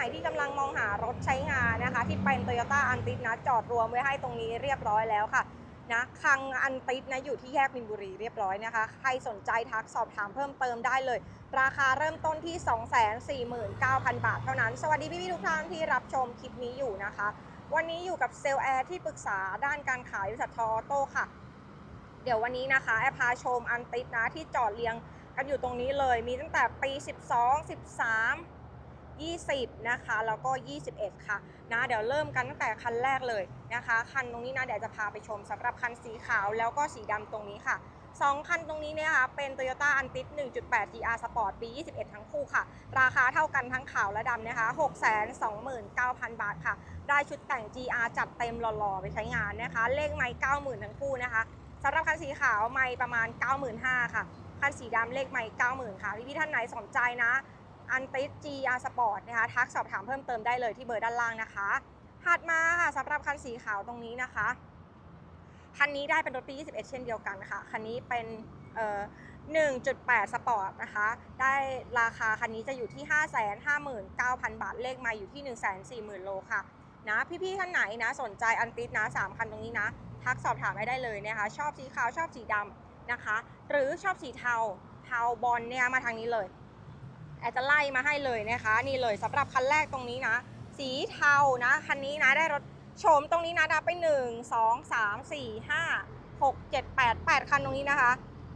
ไหนที่กำลังมองหารถใช้งานนะคะ ที่เป็น Toyota a n t i นะจอดรวมไว้ให้ตรงนี้เรียบร้อยแล้วค่ะนะคังอันติดนะอยู่ที่แยกมินบุรีเรียบร้อยนะคะ ใครสนใจทักสอบถามเพิ่มเติมได้เลย ราคาเริ่มต้นที่ 249,000 บาทเท่านั้น สวัสดีพี่ๆทุกท่านที่รับชมคลิปนี้อยู่นะคะ วันนี้อยู่กับเซลล์แอร์ที่ปรึกษาด้านการขายบริษัททอโต้ค่ะ เดี๋ยววันนี้นะคะแอร์พาชมอันติดนะที่จอดเรียงกันอยู่ตรงนี้เลย มีตั้งแต่ปี 12 13 20 นะคะ แล้วก็ 21 ค่ะนะเดี๋ยวเริ่มกันตั้งแต่คันแรกเลยนะคะ คันตรงนี้นะเดี๋ยวจะพาไปชมสำหรับคันสีขาวแล้วก็สีดำตรงนี้ค่ะ2คันตรงนี้เนี่ยค่ะเป็น Toyota a n t i 1.8 GR Sport ปี 21 ทั้งคู่ค่ะ ราคาเท่ากันทั้งขาวและดำนะคะ 629,000 บาทค่ะ ได้ชุดแต่ง GR จัดเต็มหล่อๆ ไปใช้งานนะคะ เลขไม้90,000 ทั้งคู่นะคะสำหรับคันสีขาวไม้ประมาณ 95,000 ค่ะ คันสีดำเลขไม้90,000 ค่ะ พี่ๆท่านไหนสนใจนะ อันติส GR Sport นะคะทักสอบถามเพิ่มเติมได้เลยที่เบอร์ด้านล่างนะคะถัดมาค่ะสำหรับคันสีขาวตรงนี้นะคะคันนี้ได้เป็นรถปี 21 เช่นเดียวกันค่ะ คันนี้เป็นเอ่อ1.8 สปอร์ตนะคะ ได้ราคาคันนี้จะอยู่ที่ 559,000 บาท เลขไมาอยู่ที่ 140,000 โลค่ะ นะ พี่ๆท่านไหนนะ สนใจอันติสนะ 3 คันตรงนี้นะ ทักสอบถามให้ได้เลยนะคะ ชอบสีขาว ชอบสีดำนะคะ หรือชอบสีเทา เทาบอลเนี่ยมาทางนี้เลย แอดจะไล่มาให้เลยนะคะ นี่เลยสำหรับคันแรกตรงนี้นะ สีเทานะคันนี้นะได้รถโฉมตรงนี้นะดับไป 1 2 3 4 5 6 7 8 8 คันตรงนี้นะคะ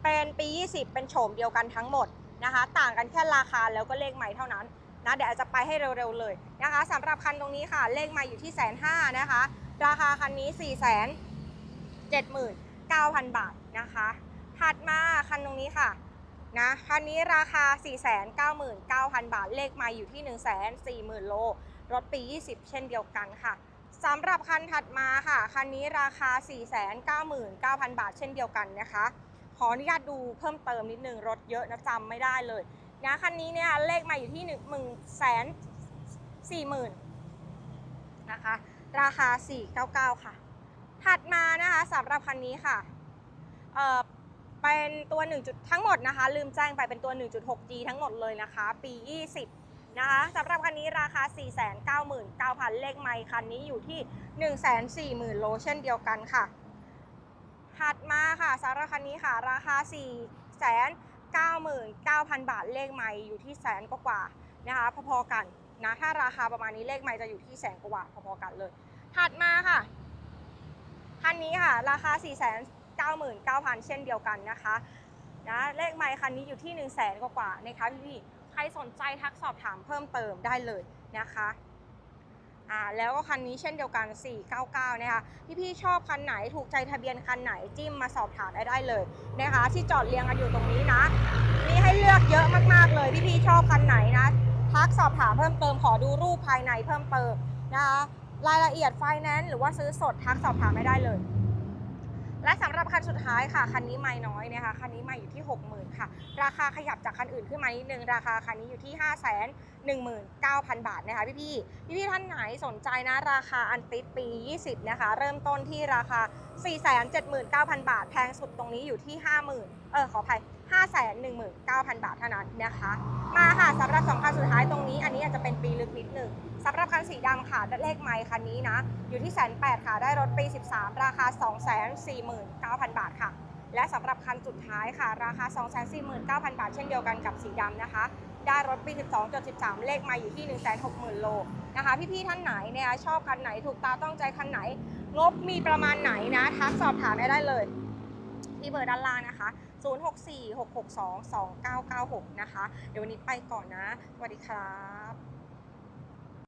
เป็นปี 20 เป็นโฉมเดียวกันทั้งหมดนะคะ ต่างกันแค่ราคาแล้วก็เลขใหม่เท่านั้นนะเดี๋ยวอาจจะไปให้เร็วๆเลยนะคะสำหรับคันตรงนี้ค่ะ เลขใหม่อยู่ที่แสนห้านะคะ ราคาคันนี้ 4 7 9 0 0 0 บาทนะคะถัดมาคันตรงนี้ค่ะ นะคันนี้ราคา 499,000 บาท เลขมาอยู่ที่ 140,000 โล รถปี 20 เช่นเดียวกันค่ะสำหรับคันถัดมาค่ะ คันนี้ราคา 499,000 บาท เช่นเดียวกันนะคะ ขออนุญาตดูเพิ่มเติมนิดนึง รถเยอะนะจำไม่ได้เลยนะคันนี้เนี่ยเลขมาอยู่ที่1 1 4 0 0 0 0นะคะ ราคา 499 ค่ะ ถัดมานะคะสำหรับคันนี้ค่ะ เป็นตัว1จุดทั้งหมดนะคะ ลืมแจ้งไปเป็นตัว 1.6G ทั้งหมดเลยนะคะ ปี 20 นะคะสำหรับคันนี้ราคา 499,000 เลขไมค์คันนี้อยู่ที่ 140,000 โลเช่นเดียวกันค่ะ ถัดมาค่ะสำหรับคันนี้ค่ะ ราคา 499,000 บาทเลขไมค์อยู่ที่แสนกว่าๆนะคะพอๆกันนะถ้าราคาประมาณนี้เลขไมค์จะอยู่ที่แสนกว่าพอๆกันเลย ถัดมาค่ะคันนี้ค่ะ ราคา4 9 9 0 0 0 เช่นเดียวกันนะคะนะเลขไมค์คันนี้อยู่ที่ 1 0 0 0 0แสนกว่าๆนะคะพี่ๆใครสนใจทักสอบถามเพิ่มเติมได้เลยนะคะอ่าแล้วก็คันนี้เช่นเดียวกัน 499 นะคะ พี่ๆชอบคันไหนถูกใจทะเบียนคันไหนจิ้มมาสอบถามได้ได้เลยนะคะ ที่จอดเรียงกันอยู่ตรงนี้นะ มีให้เลือกเยอะมากๆเลย พี่ๆชอบคันไหนนะทักสอบถามเพิ่มเติมขอดูรูปภายในเพิ่มเติมนะคะรายละเอียดไฟแนนซ์หรือว่าซื้อสดทักสอบถามไม่ได้เลย และสำหรับคันสุดท้ายค่ะ คันนี้ไม่น้อยนะคะ คันนี้มาอยู่ที่ 60,000 ค่ะ ราคาขยับจากคันอื่นขึ้นมานิดนึง ราคาคันนี้อยู่ที่ 5 1 9 0 0 0 บาทนะคะพี่พี่พี่พี่ท่านไหนสนใจนะ ราคาอันติดปี 20 นะคะ เริ่มต้นที่ราคา 479,000 บาท แพงสุดตรงนี้อยู่ที่ 50,000 เออขออภัย 519,000 บาทเท่านั้นนะคะ มาค่ะสำหรับสองคันสุดท้ายตรงนี้ สำหรับคันสีดำค่ะเลขไมค์คันนี้นะ อยู่ที่แสนแปดค่ะ ได้รถปี 13 ราคา 249,000 บาทค่ะ และสำหรับคันสุดท้ายค่ะ ราคา 249,000 บาท เช่นเดียวกันกับสีดำนะคะ ได้รถปี 12.13 เลขไมาอยู่ที่ 160,000 โลนะคะ พี่ๆท่านไหนเนี่ยชอบคันไหนถูกตาต้องใจคันไหน งบมีประมาณไหนนะทักสอบถามได้ได้เลยที่เบอร์ด้านล่างนะคะ 0646622996 นะคะ เดี๋ยววันนี้ไปก่อนนะ สวัสดีครับ